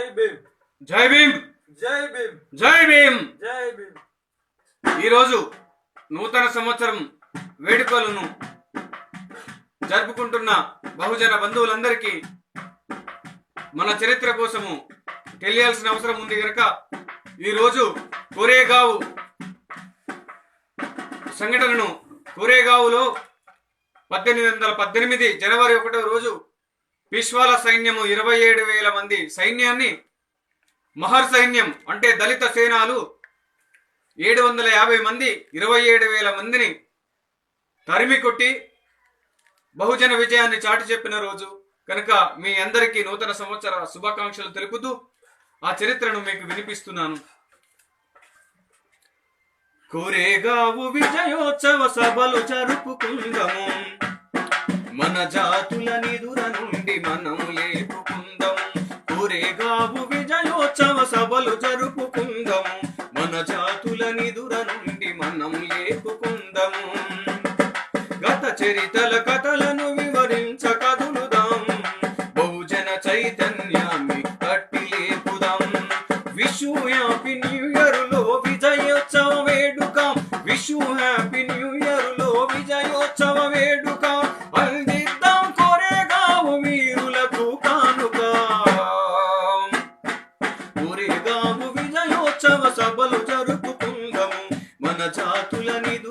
జై భీమ్. జై భీమ్. జై భీమ్. జై భీమ్. ఈరోజు నూతన సంవత్సరం వేడుకలను జరుపుకుంటున్న బహుజన బంధువులందరికీ మన చరిత్ర కోసము తెలియాల్సిన అవసరం ఉంది కనుక ఈరోజు కోరేగావు సంఘటనను కోరేగావులో పద్దెనిమిది వందల పద్దెనిమిది జనవరి ఒకటో రోజు పిష్వాల సైన్యము ఇరవై ఏడు వేల మంది సైన్యాన్ని మహర్ సైన్యం అంటే దళిత సేనాలు ఏడు వందల యాభై మంది ఇరవై ఏడు వేల మందిని తరిమి కొట్టి బహుజన విజయాన్ని చాటి చెప్పిన రోజు కనుక మీ అందరికీ నూతన సంవత్సర శుభాకాంక్షలు తెలుపుతూ ఆ చరిత్రను మీకు వినిపిస్తున్నాను. కోరేగావు విజయోత్సవ సభలు జరుపుకుందము. మన జాతుల నిధులను విజయోత్సవ సభలు జరుపుకుందాం. మన జాతుల నిధుర నుండి మనం లేపుకుందాము గత చరితల కథలను వివరించ కదులుదాం. బహుజన చైతన్యాన్ని కట్టి లేపుదాం. విషు హ్యాపీ న్యూ ఇయర్లో విజయోత్సవ వేడుక. విషు హ్యాపీ న్యూ ఇయర్లో విజయోత్సవ వేడుక. ఊరేగాము విజయోత్సవ సభలు జరుపుకుందము. మన జాతుల నిధు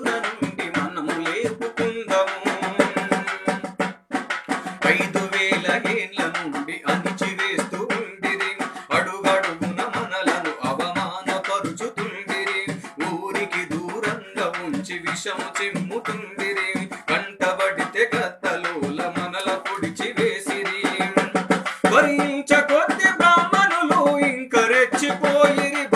Oi, Irico.